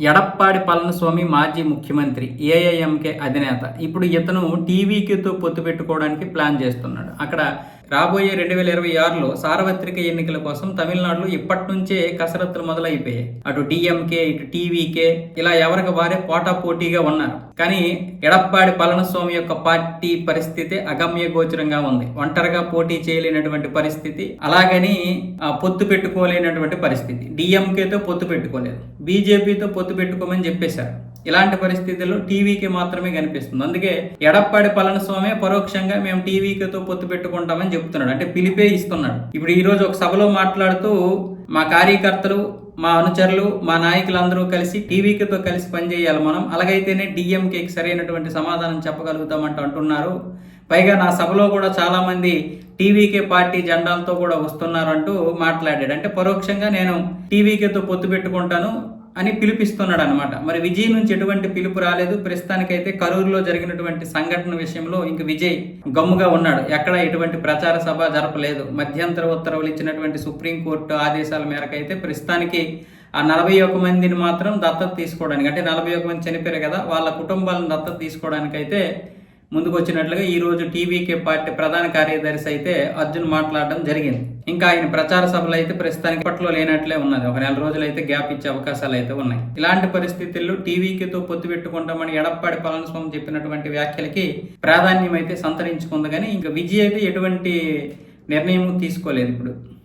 ఎడప్పాడి పళనిస్వామి మాజీ ముఖ్యమంత్రి ఏఐఎంకే అధినేత. ఇప్పుడు ఇతను టీవీకితో పొత్తు పెట్టుకోవడానికి ప్లాన్ చేస్తున్నాడు. అక్కడ రాబోయే రెండు వేల ఇరవై ఆరులో సార్వత్రిక ఎన్నికల కోసం తమిళనాడులో ఇప్పటి నుంచే కసరత్తులు మొదలైపోయాయి. అటు డిఎంకే ఇటు టీవీకే ఇలా ఎవరికి వారే పోటా పోటీగా ఉన్నారు. కానీ ఎడప్పాడి పళనిస్వామి యొక్క పార్టీ పరిస్థితి అగమ్య గోచరంగా ఉంది. ఒంటరిగా పోటీ చేయలేనటువంటి పరిస్థితి అలాగని పొత్తు పెట్టుకోలేనటువంటి పరిస్థితి. డిఎంకేతో పొత్తు పెట్టుకోలేదు. బీజేపీతో పొత్తు పెట్టుకోమని చెప్పేశారు. ఇలాంటి పరిస్థితుల్లో టీవీకి మాత్రమే కనిపిస్తుంది. అందుకే ఎడప్పాడి పళనిస్వామి పరోక్షంగా మేము టీవీకితో పొత్తు పెట్టుకుంటామని చెప్తున్నాడు. అంటే పిలిపే ఇస్తున్నాడు. ఇప్పుడు ఈరోజు ఒక సభలో మాట్లాడుతూ మా కార్యకర్తలు మా అనుచరులు మా నాయకులందరూ కలిసి టీవీకితో కలిసి పనిచేయాలి మనం. అలాగైతేనే డిఎంకేకి సరైనటువంటి సమాధానం చెప్పగలుగుతామంటూ అంటున్నారు. పైగా నా సభలో కూడా చాలామంది టీవీకే పార్టీ జెండాలతో కూడా వస్తున్నారంటూ మాట్లాడాడు. అంటే పరోక్షంగా నేను టీవీకేతో పొత్తు పెట్టుకుంటాను. అని పిలిపిస్తున్నాడు అనమాట మరి విజయ్ నుంచి ఎటువంటి పిలుపు రాలేదు. ప్రస్తుతానికైతే కరూరులో జరిగినటువంటి సంఘటన విషయంలో ఇంక విజయ్ గమ్ముగా ఉన్నాడు. ఎక్కడ ఎటువంటి ప్రచార సభ జరపలేదు. మధ్యంతర ఉత్తర్వులు ఇచ్చినటువంటి సుప్రీంకోర్టు ఆదేశాల మేరకు అయితే ప్రస్తుతానికి ఆ నలభై ఒక్క మందిని మాత్రం దత్తత తీసుకోవడానికి అంటే నలభై ఒక్క మంది చనిపోయారు కదా వాళ్ళ కుటుంబాలను దత్తత తీసుకోవడానికైతే ముందుకు వచ్చినట్లుగా ఈరోజు టీవీకే పార్టీ ప్రధాన కార్యదర్శి అయితే అర్జున్ మాట్లాడడం జరిగింది. ఇంకా ఆయన ప్రచార సభలు అయితే ప్రస్తుతానికి పట్లో లేనట్లే ఉన్నది. ఒక నెల రోజులు అయితే గ్యాప్ ఇచ్చే అవకాశాలు అయితే ఉన్నాయి. ఇలాంటి పరిస్థితుల్లో టీవీకితో పొత్తు పెట్టుకుంటామని ఎడప్పాడి పళనిస్వామి చెప్పినటువంటి వ్యాఖ్యలకి ప్రాధాన్యం అయితే సంతరించుకుంది. కానీ ఇంకా విజయ్ అయితే ఎటువంటి నిర్ణయం తీసుకోలేదు ఇప్పుడు.